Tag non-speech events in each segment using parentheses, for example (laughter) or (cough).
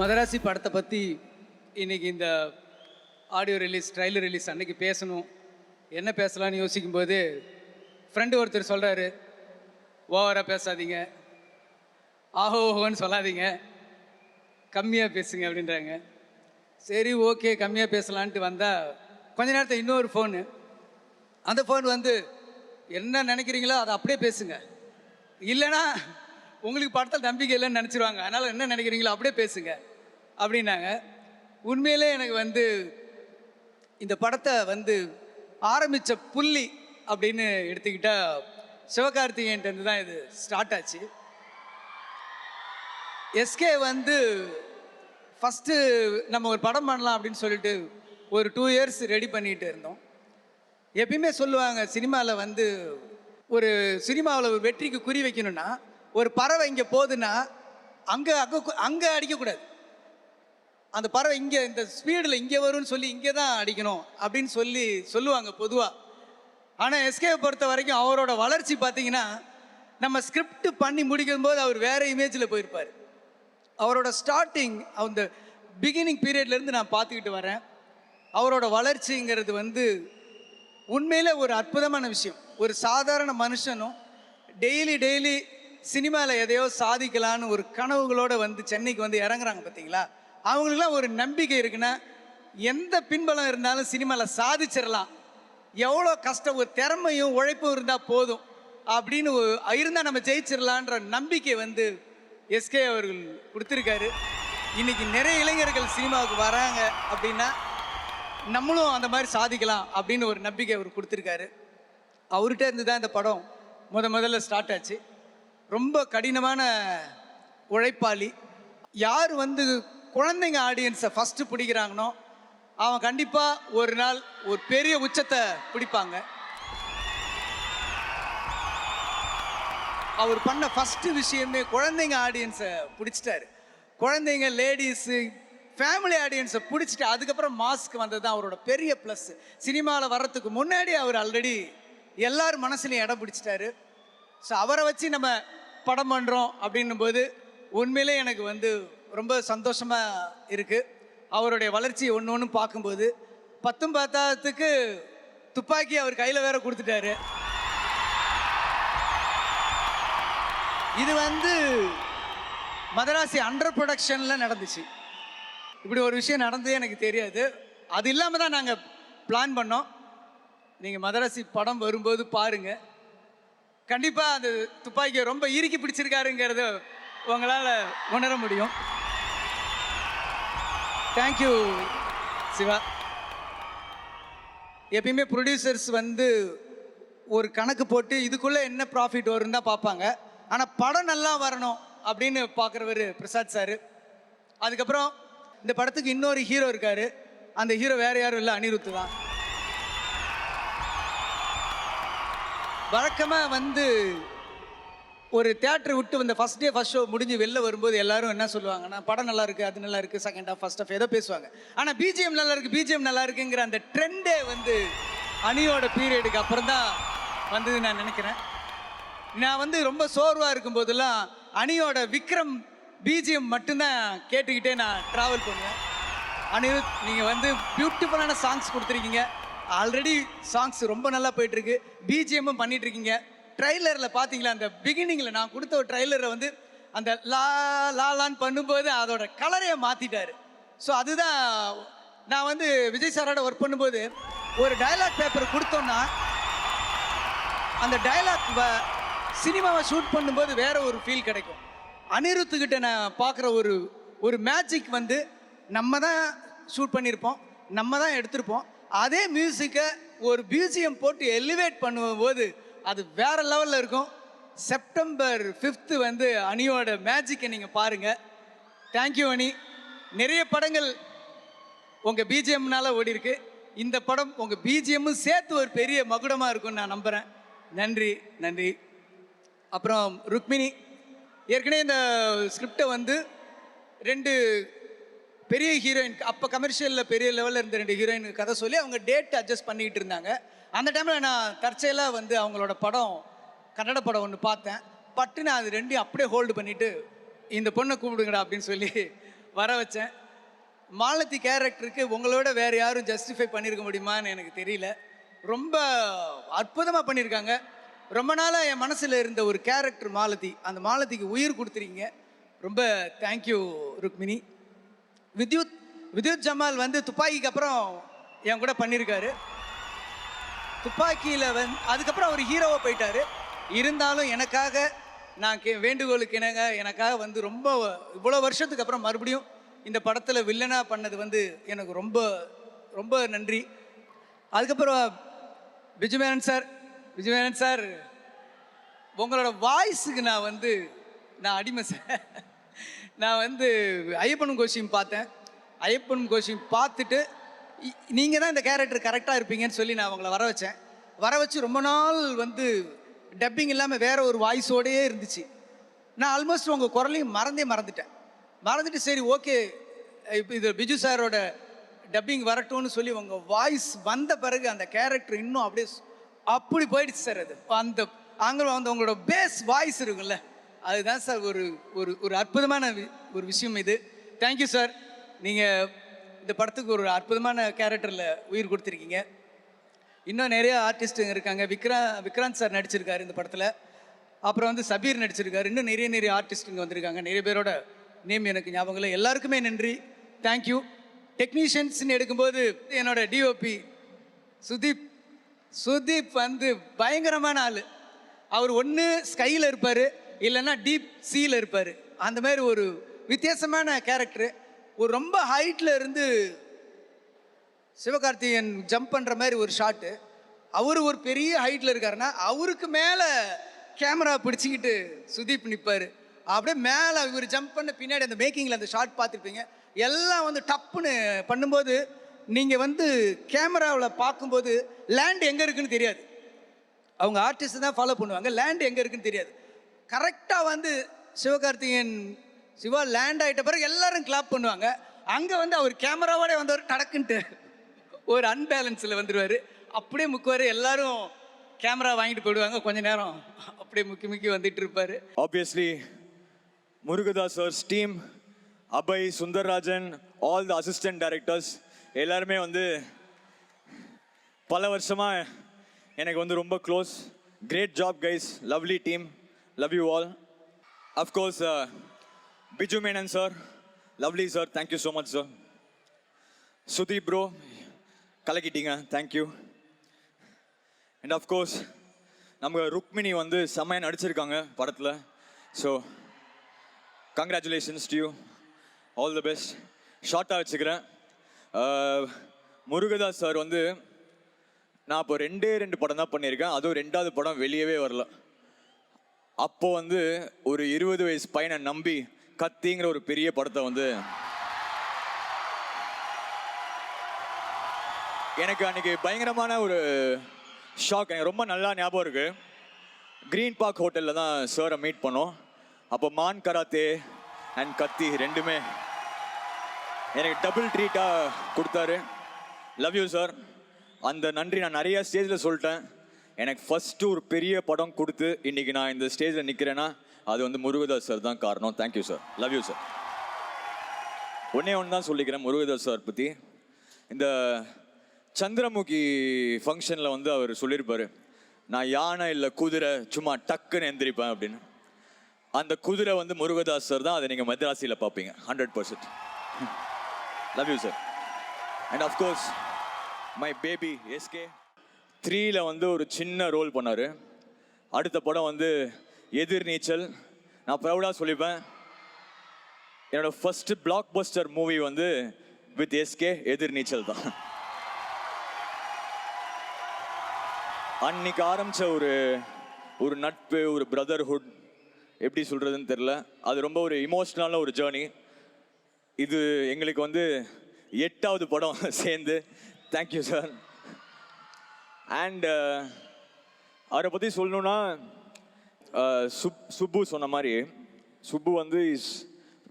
மதராசி படத்தை பற்றி இன்னைக்கு இந்த ஆடியோ ரிலீஸ் ட்ரைலர் ரிலீஸ் அன்னைக்கு பேசணும். என்ன பேசலாம்னு யோசிக்கும்போது ஃப்ரெண்டு ஒருத்தர் சொல்கிறாரு ஓவராக பேசாதீங்க. ஆஹோ ஓஹோன்னு சொல்லாதீங்க. கம்மியாக பேசுங்க அப்படின்றாங்க. சரி ஓகே கம்மியாக பேசலான்ட்டு வந்தால் கொஞ்ச நேரத்தில் இன்னொரு ஃபோனு அந்த ஃபோன் வந்து என்ன நினைக்கிறீங்களோ அதை அப்படியே பேசுங்க. இல்லைன்னா உங்களுக்கு படத்தில் நம்பிக்கை இல்லைன்னு நினச்சிருவாங்க. அதனால் என்ன நினைக்கிறீங்களோ அப்படியே பேசுங்க. அப்படின்னாங்க. உண்மையிலே எனக்கு வந்து இந்த படத்தை வந்து ஆரம்பித்த புள்ளி அப்படின்னு எடுத்துக்கிட்டா சிவகார்த்திகேயன்ட்டு தான் இது ஸ்டார்ட் ஆச்சு. எஸ்கே வந்து ஃபஸ்ட்டு நம்ம ஒரு படம் பண்ணலாம் அப்படின்னு சொல்லிட்டு ஒரு டூ இயர்ஸ் ரெடி பண்ணிகிட்டு இருந்தோம். எப்பயுமே சொல்லுவாங்க சினிமாவில் வந்து ஒரு சினிமாவில் ஒரு வெற்றிக்கு குறி வைக்கணும்னா ஒரு பறவை இங்கே போகுதுன்னா அங்கே அங்கே அங்கே அடிக்கக்கூடாது. அந்த பறவை இங்கே இந்த ஸ்பீடில் இங்கே வரும்னு சொல்லி இங்கே தான் அடிக்கணும் அப்படின்னு சொல்லி சொல்லுவாங்க பொதுவாக ஆனால் எஸ்கே பொறுத்த வரைக்கும் அவரோட வளர்ச்சி பார்த்தீங்கன்னா நம்ம ஸ்கிரிப்ட் பண்ணி முடிக்கும் போது அவர் வேறு இமேஜில் போயிருப்பார். அவரோட ஸ்டார்டிங் அந்த பிகினிங் பீரியட்லேருந்து நான் பார்த்துக்கிட்டு வரேன். அவரோட வளர்ச்சிங்கிறது வந்து உண்மையில் ஒரு அற்புதமான விஷயம். ஒரு சாதாரண மனுஷனும் டெய்லி டெய்லி சினிமாவில் எதையோ சாதிக்கலான்னு ஒரு கனவுகளோடு வந்து சென்னைக்கு வந்து இறங்குறாங்க பார்த்தீங்களா? அவங்களுக்குலாம் ஒரு நம்பிக்கை இருக்குன்னா எந்த பின்பலம் இருந்தாலும் சினிமாவில் சாதிச்சிடலாம். எவ்வளோ கஷ்டம் ஒரு திறமையும் உழைப்பும் இருந்தால் போதும் அப்படின்னு இருந்தால் நம்ம ஜெயிச்சிடலான்ற நம்பிக்கை வந்து எஸ்கே அவர்கள் கொடுத்துருக்காரு. இன்னைக்கு நிறைய இளைஞர்கள் சினிமாவுக்கு வராங்க அப்படின்னா நம்மளும் அந்த மாதிரி சாதிக்கலாம் அப்படின்னு ஒரு நம்பிக்கை அவர் கொடுத்துருக்காரு. அவர்கிட்ட இருந்து தான் இந்த படம் முத முதல்ல ஸ்டார்ட் ஆச்சு. ரொம்ப கடினமான உழைப்பாளி. யார் வந்து குழந்தைங்க ஆடியன்ஸை ஃபஸ்ட்டு பிடிக்கிறாங்கனோ அவன் கண்டிப்பாக ஒரு நாள் ஒரு பெரிய உச்சத்தை பிடிப்பாங்க. அவர் பண்ண ஃபஸ்ட்டு விஷயமே குழந்தைங்க ஆடியன்ஸை பிடிச்சிட்டாரு. குழந்தைங்க லேடிஸு ஃபேமிலி ஆடியன்ஸை பிடிச்சிட்டு அதுக்கப்புறம் மாஸ்க் வந்தது தான் அவரோட பெரிய ப்ளஸ் சினிமாவில் வர்றதுக்கு முன்னாடி அவர் ஆல்ரெடி எல்லார் மனசுலையும் இடம் பிடிச்சிட்டாரு. ஸோ அவரை வச்சு நம்ம படம் பண்ணுறோம் அப்படின்னும் போது உண்மையிலே எனக்கு வந்து ரொம்ப சந்தோஷமாக இருக்குது அவருடைய வளர்ச்சி ஒன்று ஒன்று பார்க்கும்போது பத்தும் பத்தாத்துக்கு துப்பாக்கி அவர் கையில் வேற கொடுத்துட்டாரு. இது வந்து மதராசி அண்டர் ப்ரொடக்ஷனில் நடந்துச்சு. இப்படி ஒரு விஷயம் நடந்ததே எனக்கு தெரியாது. அது இல்லாமல் தான் நாங்கள் பிளான் பண்ணோம். நீங்கள் மதராசி படம் வரும்போது பாருங்கள் கண்டிப்பாக அந்த துப்பாக்கியை ரொம்ப இறுக்கி பிடிச்சிருக்காருங்கிறத உங்களால் உணர முடியும். Thank you Siva. எப்பயுமே ப்ரொடியூசர்ஸ் வந்து ஒரு கணக்கு போட்டு இதுக்குள்ளே என்ன ப்ராஃபிட் வரும்னு தான் பார்ப்பாங்க. ஆனால் படம் நல்லா வரணும் அப்படின்னு பார்க்குறவர் பிரசாத் சார். அதுக்கப்புறம் இந்த படத்துக்கு இன்னொரு ஹீரோ இருக்கார். அந்த ஹீரோ வேறு யாரும் இல்லை அனிருத்து தான். வழக்கமாக வந்து ஒரு தேட்டர் விட்டு வந்த ஃபஸ்ட் டே ஃபஸ்ட் ஷோ முடிஞ்சு வெளில வரும்போது எல்லாரும் என்ன சொல்லுவாங்கன்னா படம் நல்லா இருக்கு அது நல்லா இருக்கு செகண்ட் ஆஃப் ஃபர்ஸ்ட் ஆஃப் ஏதோ பேசுவாங்க. ஆனால் பிஜிஎம் நல்லா இருக்கு பிஜிஎம் நல்லா இருக்குங்கிற அந்த ட்ரெண்டே வந்து அணியோட பீரியடுக்கு அப்புறம் தான் வந்தது நான் நினைக்கிறேன். நான் வந்து ரொம்ப சோர்வாக இருக்கும்போதெல்லாம் அணியோட விக்ரம் பிஜிஎம் மட்டும்தான் கேட்டுக்கிட்டே நான் ட்ராவல் பண்ணுவேன். அனிருத் நீங்கள் வந்து பியூட்டிஃபுல்லான சாங்ஸ் கொடுத்துருக்கீங்க. ஆல்ரெடி சாங்ஸ் ரொம்ப நல்லா போயிட்டுருக்கு பிஜிஎம்மும் பண்ணிகிட்ருக்கீங்க ட்ரைலரில் பார்த்தீங்களா அந்த பிகினிங்கில் நான் கொடுத்த ஒரு ட்ரைலரில் வந்து அந்த லா லாலான்னு பண்ணும்போது அதோட கலரையை மாற்றிட்டார் ஸோ அதுதான் நான் வந்து விஜய் சாரோட ஒர்க் பண்ணும்போது ஒரு டயலாக் பேப்பர் கொடுத்தோன்னா அந்த டயலாக் சினிமாவை ஷூட் பண்ணும்போது வேற ஒரு ஃபீல் கிடைக்கும். அனிருத்துக்கிட்ட நான் பார்க்குற ஒரு ஒரு மேஜிக் வந்து நம்ம தான் ஷூட் பண்ணியிருப்போம் நம்ம தான் எடுத்திருப்போம். அதே மியூசிக்கை ஒரு பியூசியம் போட்டு எலிவேட் பண்ணும்போது அது வேற லெவலில் இருக்கும். செப்டம்பர் ஃபிஃப்த்து வந்து அணியோட மேஜிக்கை நீங்கள் பாருங்கள் தேங்க்யூ அணி நிறைய படங்கள் உங்கள் பிஜிஎம்னால ஓடி இருக்கு. இந்த படம் உங்கள் பிஜிஎம்மும் சேர்த்து ஒரு பெரிய மகுடமாக இருக்கும்னு நான் நம்புகிறேன் நன்றி நன்றி. அப்புறம் ருக்மிணி. ஏற்கனவே இந்த ஸ்கிரிப்டை வந்து ரெண்டு பெரிய ஹீரோயின் அப்போ கமர்ஷியலில் பெரிய லெவலில் இருந்த ரெண்டு ஹீரோயின் கதை சொல்லி அவங்க டேட் அட்ஜஸ்ட் பண்ணிக்கிட்டு இருந்தாங்க. அந்த டைமில் நான் தற்செயலாக வந்து அவங்களோட படம் கன்னட படம் ஒன்று பார்த்தேன். பட்டு நான் அது ரெண்டையும் அப்படியே ஹோல்டு பண்ணிவிட்டு இந்த பொண்ணை கூப்பிடுங்கடா அப்படின்னு சொல்லி வர வச்சேன். மாலதி கேரக்டருக்கு உங்களோட வேறு யாரும் ஜஸ்டிஃபை பண்ணியிருக்க முடியுமான்னு எனக்கு தெரியல. ரொம்ப அற்புதமாக பண்ணியிருக்காங்க ரொம்ப நாளாக என் மனசில் இருந்த ஒரு கேரக்டர் மாலதி. அந்த மாலதிக்கு உயிர் கொடுத்துருக்கீங்க ரொம்ப தேங்க்யூ ருக்மினி வித்யுத் வித்யுத் ஜமால் வந்து துப்பாக்கிக்கு அப்புறம் என் கூட பண்ணியிருக்காரு துப்பாக்கியில் வந்து அதுக்கப்புறம் அவர் ஹீரோவாக போயிட்டார். இருந்தாலும் எனக்காக நான் கே வேண்டுகோளுக்கு இணங்க எனக்காக வந்து ரொம்ப இவ்வளோ வருஷத்துக்கு அப்புறம் மறுபடியும் இந்த படத்தில் வில்லனாக பண்ணது வந்து எனக்கு ரொம்ப ரொம்ப நன்றி. அதுக்கப்புறம் விஜயமேனன் சார் விஜயமேனன் சார் உங்களோட வாய்ஸுக்கு நான் வந்து நான் அடிமை சார். நான் வந்து ஐயப்பன் கோஷியம் பார்த்தேன். ஐயப்பன் கோஷியம் பார்த்துட்டு நீங்கள் தான் இந்த கேரக்டர் கரெக்டாக இருப்பீங்கன்னு சொல்லி நான் உங்களை வர வச்சேன். வர வச்சு ரொம்ப நாள் வந்து டப்பிங் இல்லாமல் வேற ஒரு வாய்ஸோடையே இருந்துச்சு. நான் ஆல்மோஸ்ட் உங்கள் குரலையும் மறந்தே மறந்துட்டேன். மறந்துட்டு சரி ஓகே இப்போ இது பிஜு சாரோட டப்பிங் வரட்டும்னு சொல்லி உங்கள் வாய்ஸ் வந்த பிறகு அந்த கேரக்டர் இன்னும் அப்படியே அப்படி போயிடுச்சு சார் அது. அந்த அங்கே வந்து உங்களோட பேஸ் வாய்ஸ் இருக்குல்ல அதுதான் சார் ஒரு ஒரு ஒரு அற்புதமான வி- ஒரு விஷயம் இது. தேங்க்யூ சார் நீங்கள் இந்த படத்துக்கு ஒரு அற்புதமான கேரக்டரில் உயிர் கொடுத்துருக்கீங்க. இன்னும் நிறைய ஆர்டிஸ்ட்டுங்க இருக்காங்க. விக்ரா விக்ராந்த் சார் நடிச்சிருக்காரு இந்த படத்தில். அப்புறம் வந்து சபீர் நடிச்சிருக்காரு. இன்னும் நிறைய நிறைய ஆர்டிஸ்ட்டுங்க வந்திருக்காங்க. நிறைய பேரோட நேம் எனக்கு ஞாபகம் இல்லை. எல்லாருக்குமே நன்றி. தேங்க்யூ டெக்னீஷியன்ஸ்னு எடுக்கும்போது என்னோட டிஓபி சுதீப் சுதீப் வந்து பயங்கரமான ஆள். அவர் ஒன்று ஸ்கையில் இருப்பார். இல்லைன்னா டீப் சீல இருப்பார். அந்த மாதிரி ஒரு வித்தியாசமான கேரக்டரு ஒரு ரொம்ப ஹைட்டில் இருந்து சிவகார்த்திகேயன் ஜம்ப் பண்ணுற மாதிரி ஒரு ஷாட்டு அவர் ஒரு பெரிய ஹைட்டில் இருக்காருன்னா அவருக்கு மேலே கேமரா பிடிச்சிக்கிட்டு சுதீப் நிற்பார் அப்படியே மேலே இவர் ஜம்ப் பண்ண பின்னாடி அந்த மேக்கிங்கில் அந்த ஷாட் பார்த்துருப்பீங்க. எல்லாம் வந்து டப்புன்னு பண்ணும்போது நீங்கள் வந்து கேமராவில் பார்க்கும்போது லேண்ட் எங்கே இருக்குன்னு தெரியாது. அவங்க ஆர்டிஸ்ட் தான் ஃபாலோ பண்ணுவாங்க. லேண்ட் எங்கே இருக்குன்னு தெரியாது. கரெக்டாக வந்து சிவகார்த்திகேயன் சிவா லேண்ட் ஆகிட்ட பிறகு எல்லாரும் கிளாப் பண்ணுவாங்க. அங்கே வந்து அவர் கேமராவோட வந்தவர் டடக்குன்ட்டு ஒரு அன்பேலன்ஸில் வந்துடுவார் அப்படியே முக்குவார் எல்லாரும் கேமரா வாங்கிட்டு போயிடுவாங்க. கொஞ்ச நேரம் அப்படியே முக்கி முக்கி வந்துட்டு இருப்பார். Obviously Murugadoss sir's team, Abhay Sundarrajan all the assistant directors எல்லாருமே வந்து பல வருஷமாக எனக்கு வந்து ரொம்ப close great job guys lovely team love you all of course Biju Menon sir lovely sir thank you so much sir Sudeep bro கலக்கிட்டீங்க. Thank you and of course நம்ம ருக்மிணி வந்து செம்மையாக நடிச்சிருக்காங்க படத்தில். So congratulations to you all the best ஷார்ட்டாக வச்சுக்கிறேன். Uh, Murugadoss sir வந்து நான் இப்போ ரெண்டே ரெண்டு படம் தான் பண்ணியிருக்கேன். அதுவும் ரெண்டாவது படம் வெளியவே வரல. அப்போ வந்து ஒரு இருபது வயசு பையனை நம்பி கத்திங்கிற ஒரு பெரிய படத்தை வந்து எனக்கு அன்னைக்கு பயங்கரமான ஒரு ஷாக் எனக்கு ரொம்ப நல்லா ஞாபகம் இருக்கு. க்ரீன் பார்க் ஹோட்டலில் தான் சாரை மீட் பண்ணோம். அப்போ மான் கராத்தே அண்ட் கத்தி ரெண்டுமே எனக்கு டபுள் ட்ரீட்டாக கொடுத்தாரு. லவ் யூ சார் அந்த நன்றி நான் நிறைய ஸ்டேஜில் சொல்லிட்டேன். எனக்கு ஃபஸ்ட்டு ஒரு பெரிய படம் கொடுத்து இன்றைக்கி நான் இந்த ஸ்டேஜில் நிற்கிறேன்னா அது வந்து முருகதாஸ் சார் தான் காரணம். Thank you sir love you sir ஒன்றே ஒன்று தான் சொல்லிக்கிறேன் முருகதாஸ் சார் பற்றி இந்த சந்திரமுகி ஃபங்க்ஷனில் வந்து அவர் சொல்லியிருப்பார் நான் யானை இல்லை குதிரை சும்மா டக்குன்னு எந்திரிப்பேன் அப்படின்னு. அந்த குதிரை வந்து முருகதாஸ் சார் தான் அதை நீங்கள் மதராசியில் பார்ப்பீங்க hundred percent love you sir and of course my baby SK த்ரீல வந்து ஒரு சின்ன ரோல் பண்ணார். அடுத்த படம் வந்து எதிர்நீச்சல் நான் ப்ரௌடாக சொல்லிப்பேன். என்னோடய ஃபஸ்ட்டு பிளாக் பஸ்டர் மூவி வந்து வித் எஸ்கே எதிர்நீச்சல் தான். அன்னைக்கு ஆரம்பித்த ஒரு ஒரு நட்பு ஒரு பிரதர்ஹுட் எப்படி சொல்கிறதுன்னு தெரில அது ரொம்ப ஒரு இமோஷ்னலான ஒரு ஜேர்னி இது எங்களுக்கு வந்து எட்டாவது படம் (laughs) சேர்ந்து. தேங்க்யூ சார் அண்ட் uh, அவரை பற்றி சொல்லணும்னா uh, சுப் சுப்பு சொன்ன மாதிரி சுப்பு வந்து is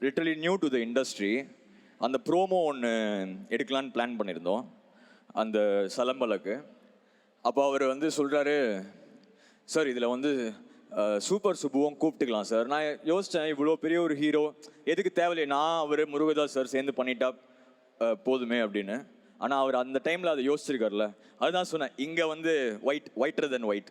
literally new to the industry அந்த ப்ரோமோ ஒன்று எடுக்கலான்னு பிளான் பண்ணியிருந்தோம் அந்த சலம்பலுக்கு. அப்போ அவர் வந்து சொல்கிறாரு சார் இதில் வந்து uh, சூப்பர் சுப்புவும் கூப்பிட்டுக்கலாம் சார் நான் யோசித்தேன் இவ்வளோ பெரிய ஒரு ஹீரோ எதுக்கு தேவையில்லை நான் அவர் முருகதாஸ் சார் சேர்ந்து பண்ணிட்டா போதுமே அப்படின்னு. ஆனால் அவர் அந்த டைமில் அதை யோசிச்சிருக்காருல்ல. அதுதான் சொன்னேன் இங்கே வந்து ஒயிட் ஒயிட்டர் தென் ஒயிட்